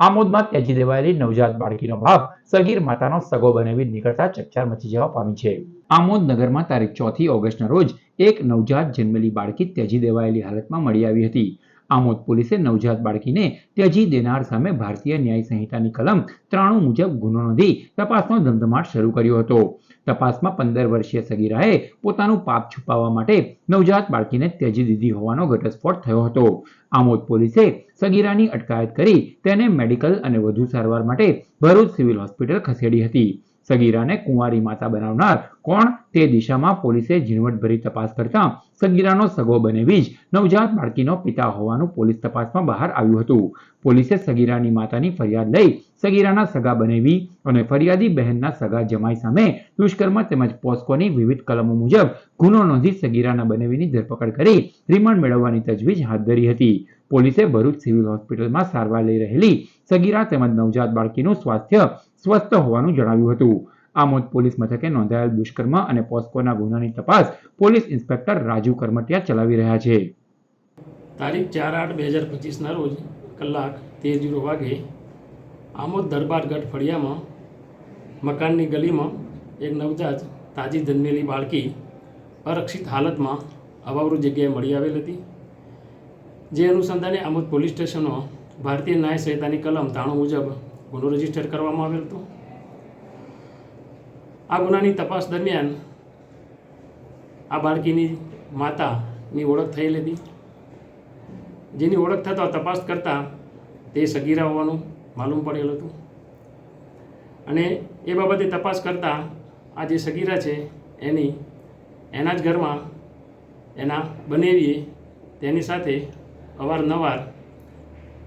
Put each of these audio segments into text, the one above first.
આમોદમાં ત્યજી દેવાયેલી નવજાત બાળકીનો ભાવ સગીર માતાનો સગો બનાવી નીકળતા ચકચાર મચી જવા પામી છે. આમોદ નગરમાં તારીખ ચોથી ઓગસ્ટના રોજ એક નવજાત જન્મેલી બાળકી ત્યજી દેવાયેલી હાલતમાં મળી આવી હતી. આમોદ પોલીસે નવજાત બાળકીને ત્યજી દેનાર સામે ભારતીય ન્યાય સંહિતાની કલમ ત્રાણું મુજબ ગુનો નોંધી તપાસનો ધમધમાટ શરૂ કર્યો હતો. તપાસમાં પંદર વર્ષીય સગીરાએ પોતાનું પાપ છુપાવવા માટે નવજાત બાળકીને ત્યજી દીધી હોવાનો ઘટસ્ફોટ થયો હતો. આમોદ પોલીસે સગીરાની અટકાયત કરી તેને મેડિકલ અને વધુ સારવાર માટે ભરૂચ સિવિલ હોસ્પિટલ ખસેડી હતી. સગીરાને કુંવારી માતા બનાવનાર. કોણ? તે દિશામાં પોલીસે ઝીણવટભરી તપાસ કરતા સગીરાનો સગો બનેવી જ નવજાત બાળકીનો પિતા હોવાનું પોલીસ તપાસમાં બહાર આવ્યું હતું. પોલીસે સગીરાની માતાની ફરિયાદ લઈ સગીરાના સગા બનેવી અને ફરિયાદી બહેનના સગા જમાઈ સામે દુષ્કર્મ તેમજ પોસ્કોની વિવિધ કલમો મુજબ ગુનો નોંધી સગીરાના બનેવીની ધરપકડ કરી રિમાન્ડ મેળવવાની તજવીજ હાથ ધરી હતી. પોલીસે ભરૂચ સિવિલ હોસ્પિટલમાં સારવાર લઈ રહેલી સગીરા તેમજ નવજાત બાળકીનું સ્વાસ્થ્ય સ્વસ્થ હોવાનું જણાવ્યું હતું. આમોદ પોલીસ મથકે નોંધાયેલ દુષ્કર્મ અને પોસ્કોના ગુનાની તપાસ પોલીસ ઇન્સ્પેક્ટર રાજુ કરમટિયા ચલાવી રહ્યા છે. તારીખ ચાર આઠ બે હજાર પચીસના રોજ કલાક તેર જીરો વાગે આમોદ દરબારગઢ ફળિયામાં મકાનની ગલીમાં એક નવજાત તાજી જન્મેલી બાળકી અરક્ષિત હાલતમાં અવાવરૂ જગ્યાએ મળી આવેલ હતી, જે અનુસંધાને આમોદ પોલીસ સ્ટેશનમાં ભારતીય ન્યાય સંહિતાની કલમ ત્રાણું મુજબ ગુનો રજિસ્ટર કરવામાં આવેલ હતો. આ ગુનાની તપાસ દરમિયાન આ બાળકીની માતાની ઓળખ થયેલ હતી, જેની ઓળખ થતાં તપાસ કરતાં તે સગીરા હોવાનું માલુમ પડેલ હતું. અને એ બાબતે તપાસ કરતાં આ જે સગીરા છે, એની, એના જ ઘરમાં એના બનેવીએ તેની સાથે અવારનવાર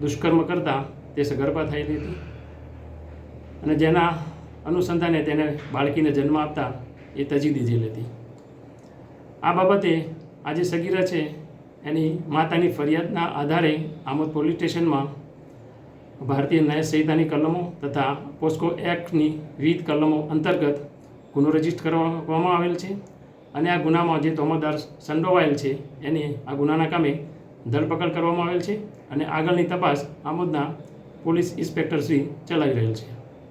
દુષ્કર્મ કરતાં તે સગર્ભા થયેલી હતી. અને જેના અનુસંધાને તેને બાળકીને જન્મ આપતા એ તજી દીધેલી હતી. આ બાબતે આ જે સગીરા છે, એની માતાની ફરિયાદના આધારે આમોદ પોલીસ સ્ટેશનમાં ભારતીય ન્યાય સંહિતાની કલમો તથા પોસ્કો એક્ટની વિવિધ કલમો અંતર્ગત ગુનો રજિસ્ટર કરવામાં આવેલ છે અને આ ગુનામાં જે તોમદાર સંડોવાયેલ છે એની આ ગુનાના કામે ધરપકડ કરવામાં આવેલ છે અને આગળની તપાસ આમોદના પોલીસ ઇન્સ્પેક્ટર શ્રી ચલાવી રહેલ છે.